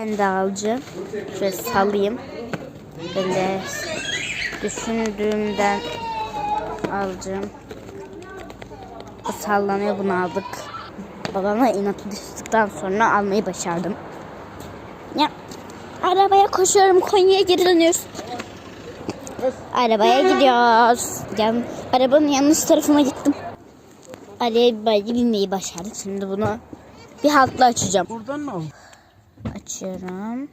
Ben de alacağım. Şöyle salayım. Böyle düşündüğümden alacağım. Bu sallanıyor bunu aldık. Babama inatı düştükten sonra almayı başardım. Ya arabaya koşuyorum Konya'ya geri dönüyoruz. Arabaya gidiyoruz. Yan, arabanın yanlış tarafına gittim. Arabaya binmeyi başardık. Şimdi bunu bir haltla açacağım. Buradan mı al? Açıyorum.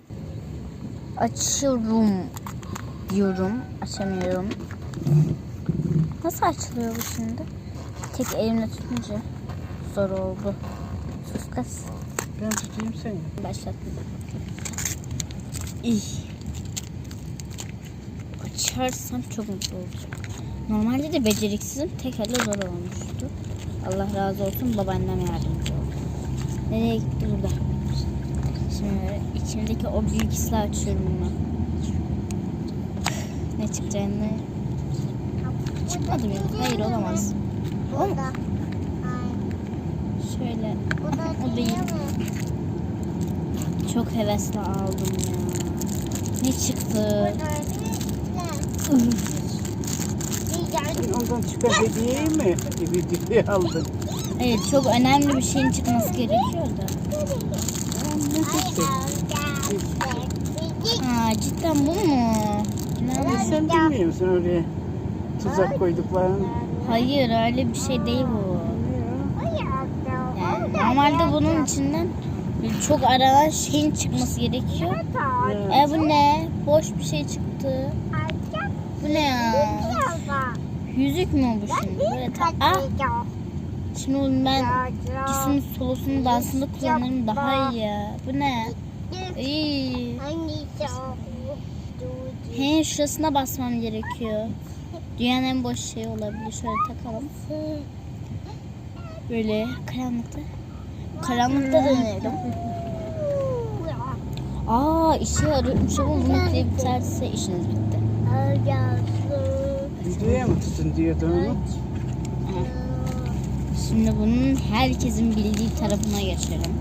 Açıyorum diyorum. Açamıyorum. Nasıl açılıyor bu şimdi? Tek elimle tutunca zor oldu. Sus kız. Ben tutayım seni. Başlattım. İy. Açarsam çok mutlu olacağım. Normalde de beceriksizim. Tek elle zor olmuştu. Allah razı olsun babaannem yardımcı oldu. Nereye gitti burada? Şimdi içimdeki o büyük hisle açıyorum bunu. Ne çıkacağını çıkmadı mı? Hayır olamaz. O mu? Şöyle o değil. Çok hevesle aldım ya. Ne çıktı? Üf. Ondan çıkan hediyeyi mi hediye aldın? Evet çok önemli bir şeyin çıkması gerekiyor da. Ne çıktı? Aa cidden bu mu? İnanmıyorum. Sen bilmiyor musun oraya tuzak koyduklarını? Hayır öyle bir şey değil bu. Yani normalde bunun içinden çok aranan şeyin çıkması gerekiyor. E bu ne? Boş bir şey çıktı. Bu ne ya? Yüzük mü bu şimdi? Böyle ta- ah, şimdi bunu ben ikisinin solosunu dansında kullanırım daha iyi. Bu ne? İyi. He şurasına basmam gerekiyor. Dünyanın en boş şeyi olabilir. Şöyle takalım. Böyle karanlıkta. Karanlıkta deneyelim. Aa işe yarıyormuş ama bunu bile biterse işiniz bitti. Videoya mı tutun diyordu onu? Şimdi bunun herkesin bildiği tarafına geçelim.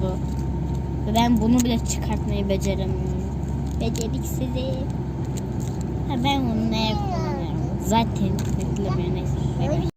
Bu. Ve ben bunu bile çıkartmayı beceremiyorum. Beceriksizim. Ha ben bunu neye kullanıyorum? Zaten beklemiyor neyse.